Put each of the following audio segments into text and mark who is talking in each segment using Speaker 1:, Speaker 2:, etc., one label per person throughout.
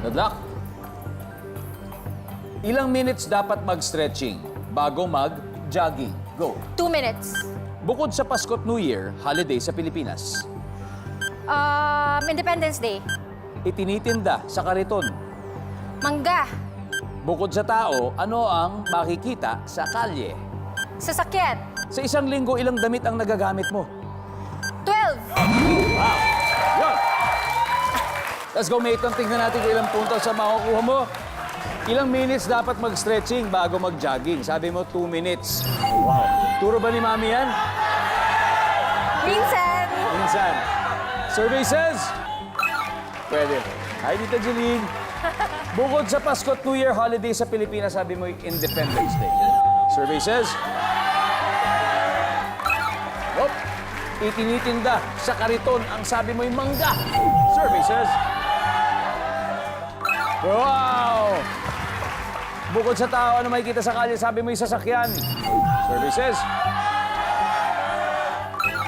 Speaker 1: Good luck. Ilang minutes dapat mag-stretching bago mag-jogging? Go.
Speaker 2: Two minutes.
Speaker 1: Bukod sa Pasko at New Year, holiday sa Pilipinas,
Speaker 2: Um, Independence Day.
Speaker 1: itinitinda sa kariton.
Speaker 2: Mangga.
Speaker 1: Bukod sa tao, ano ang makikita sa kalye?
Speaker 2: Sasakyan.
Speaker 1: Sa isang linggo, ilang damit ang nagagamit mo?
Speaker 2: 12.
Speaker 1: Let's go, Mayton. Tingnan natin kung ilang puntos sa makukuha mo. Ilang minutes dapat mag-stretching bago mag-jogging? Sabi mo, 2 minutes. Wow. Turo ba ni Mami yan?
Speaker 2: Minsan.
Speaker 1: Minsan. Survey says... Pwede. Hi, Tita Jeline. Bukod sa Pasko at New Year holiday sa Pilipinas, sabi mo Independence Day. Survey says... Whoop. Itinitinda sa kariton ang sabi mo'y mangga. Survey says... Wow! Bukod sa tao, ano makikita sa kalye, sabi mo'y sasakyan. Survey says...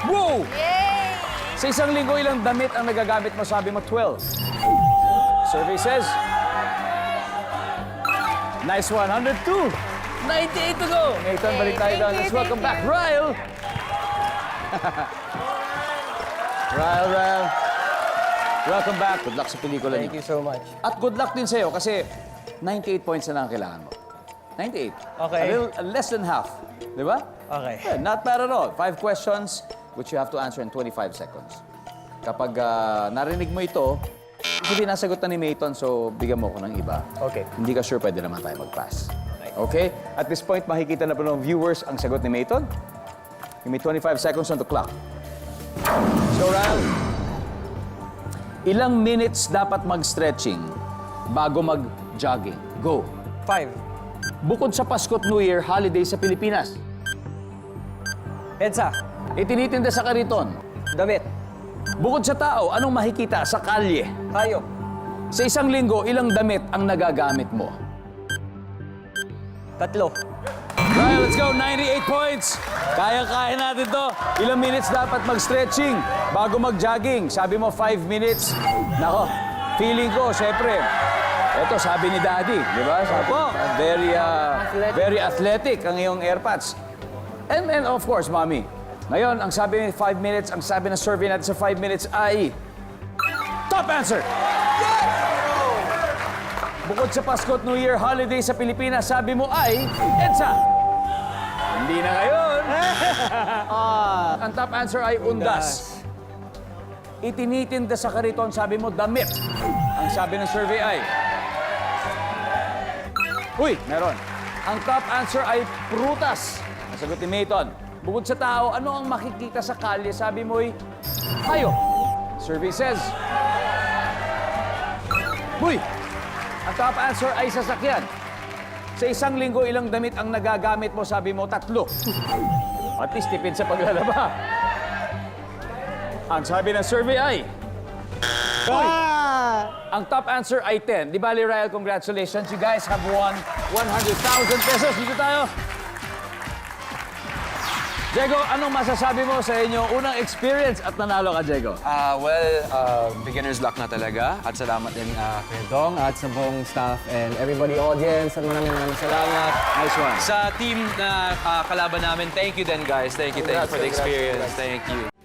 Speaker 1: Whoa!
Speaker 2: Yay!
Speaker 1: Sa isang linggo, ilang damit ang nagagamit mo? Sabi mo, 12. Survey says... Nice one, 102. 98 to go. Nathan, balik tayo doon. Let's welcome back. Ryle. Ryle, Ryle. Welcome back. Good luck sa pelikula
Speaker 3: Thank
Speaker 1: niyo.
Speaker 3: you so much.
Speaker 1: At good luck din sa'yo kasi 98 points na lang ang kailangan mo. 98.
Speaker 3: Okay.
Speaker 1: A little, less than half. Di ba?
Speaker 3: Okay.
Speaker 1: Yeah, not bad at all. Five questions which you have to answer in 25 seconds. Kapag ah, narinig mo ito, hindi nasagot na ni Mayton, so bigyan mo ko ng iba.
Speaker 3: Okay.
Speaker 1: Hindi ka sure, pwede naman tayo mag-pass. Okay? At this point, makikita na po ng viewers ang sagot ni Mayton. Give me 25 seconds on the clock. So, Ral, ilang minutes dapat mag-stretching bago mag-jogging? Go.
Speaker 3: Five.
Speaker 1: Bukod sa Pasko at New Year, holiday sa Pilipinas,
Speaker 3: EDSA.
Speaker 1: itinitinda sa kariton.
Speaker 3: Damit.
Speaker 1: Bukod sa tao, anong makikita sa kalye?
Speaker 3: Hayop.
Speaker 1: Sa isang linggo, ilang damit ang nagagamit mo?
Speaker 3: Tatlo.
Speaker 1: Right, let's go. 98 points. Kaya-kaya natin to. Ilang minutes dapat mag-stretching bago mag-jogging? Sabi mo, 5 minutes. Nako, feeling ko, syempre, ito, sabi ni Daddy, di ba? Sabi, very, uh, very athletic ang iyong airpads. And, and of course, Mommy, ngayon, ang sabi ni 5 minutes, ang sabi ng survey natin sa 5 minutes ay... Top answer! Bukod sa Pasko at New Year holiday sa Pilipinas, sabi mo ay EDSA. Hindi na ngayon. Ang top answer ay undas. Itinitinda sa kariton, sabi mo damit. Ang sabi ng survey ay... Uy, meron. Ang top answer ay prutas. Ang sagot ni Mayton. Bukod sa tao, ano ang makikita sa kalye? Sabi mo'y hayop. Survey says... Uy, ang top answer ay sasakyan. Sa isang linggo, ilang damit ang nagagamit mo? Sabi mo, tatlo. At least tipid sa paglalaba. Ang sabi ng survey ay... Hoy! Ang top answer ay 10. Di bali, Ryle, congratulations. You guys have won 100,000 pesos. Dito tayo. Diego, anong masasabi mo sa inyo unang experience at nanalo ka, Diego?
Speaker 4: Ah, well, uh, beginner's luck na talaga. At salamat din uh,
Speaker 3: Kuya Dong at sa buong staff and everybody audience. At maraming maraming salamat.
Speaker 1: Nice one.
Speaker 4: sa team na ah, kalaban namin. Thank you then, guys. Thank you, thank you for the experience. Thank you.